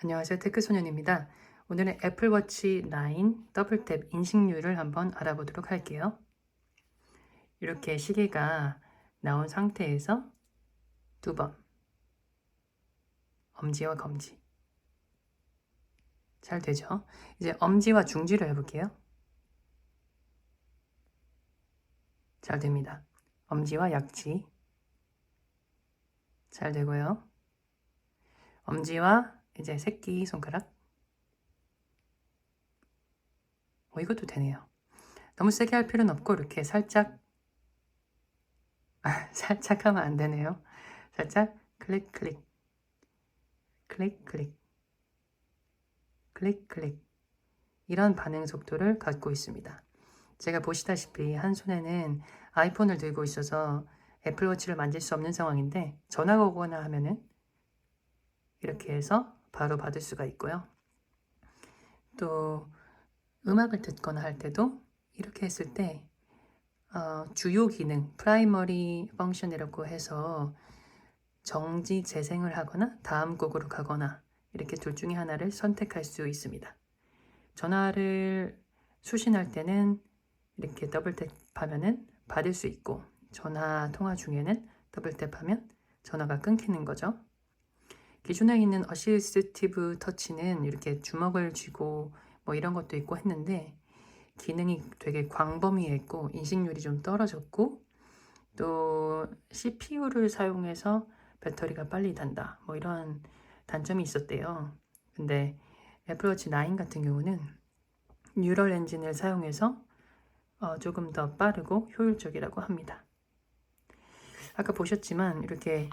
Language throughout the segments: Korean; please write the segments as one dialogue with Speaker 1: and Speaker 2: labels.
Speaker 1: 안녕하세요. 테크소년입니다. 오늘은 애플워치 9 더블탭 인식률을 한번 알아보도록 할게요. 이렇게 시계가 나온 상태에서 두 번 엄지와 검지 잘 되죠? 이제 엄지와 중지를 해볼게요. 잘 됩니다. 엄지와 약지 잘 되고요. 엄지와 이제 새끼 손가락. 어, 이것도 되네요. 너무 세게 할 필요는 없고 이렇게 살짝 아, 살짝 하면 안 되네요. 살짝 클릭 클릭 클릭 클릭 클릭 클릭 이런 반응 속도를 갖고 있습니다. 제가 보시다시피 한 손에는 아이폰을 들고 있어서 애플워치를 만질 수 없는 상황인데 전화가 오거나 하면은 이렇게 해서 바로 받을 수가 있고요. 또 음악을 듣거나 할 때도 이렇게 했을 때 어, 주요 기능 프라이머리 펑션이라고 해서 정지 재생을 하거나 다음 곡으로 가거나 이렇게 둘 중에 하나를 선택할 수 있습니다. 전화를 수신할 때는 이렇게 더블 탭하면은 받을 수 있고 전화 통화 중에는 더블 탭하면 전화가 끊기는 거죠. 기존에 있는 어시스티브 터치는 이렇게 주먹을 쥐고 뭐 이런 것도 있고 했는데 기능이 되게 광범위했고 인식률이 좀 떨어졌고 또 CPU를 사용해서 배터리가 빨리 단다 뭐 이런 단점이 있었대요. 근데 애플워치 9 같은 경우는 뉴럴 엔진을 사용해서 어, 조금 더 빠르고 효율적이라고 합니다. 아까 보셨지만 이렇게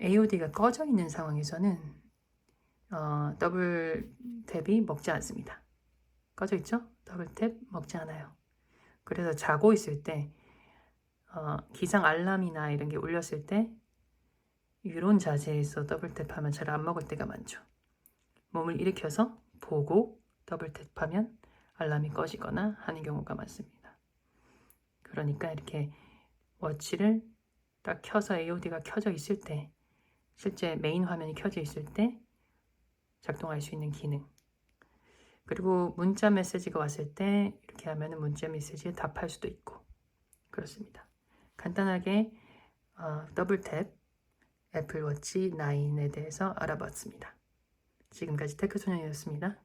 Speaker 1: AOD가 꺼져 있는 상황에서는 어, 더블 탭이 먹지 않습니다. 꺼져 있죠? 더블 탭 먹지 않아요. 그래서 자고 있을 때 어, 기상 알람이나 이런 게 울렸을 때 이런 자세에서 더블 탭하면 잘 안 먹을 때가 많죠. 몸을 일으켜서 보고 더블 탭하면 알람이 꺼지거나 하는 경우가 많습니다. 그러니까 이렇게 워치를 딱 켜서 AOD가 켜져 있을 때 실제 메인 화면이 켜져 있을 때 작동할 수 있는 기능. 그리고 문자 메시지가 왔을 때 이렇게 하면 문자 메시지에 답할 수도 있고 그렇습니다. 간단하게 어, 더블 탭 애플워치 9에 대해서 알아봤습니다. 지금까지 테크소년이었습니다.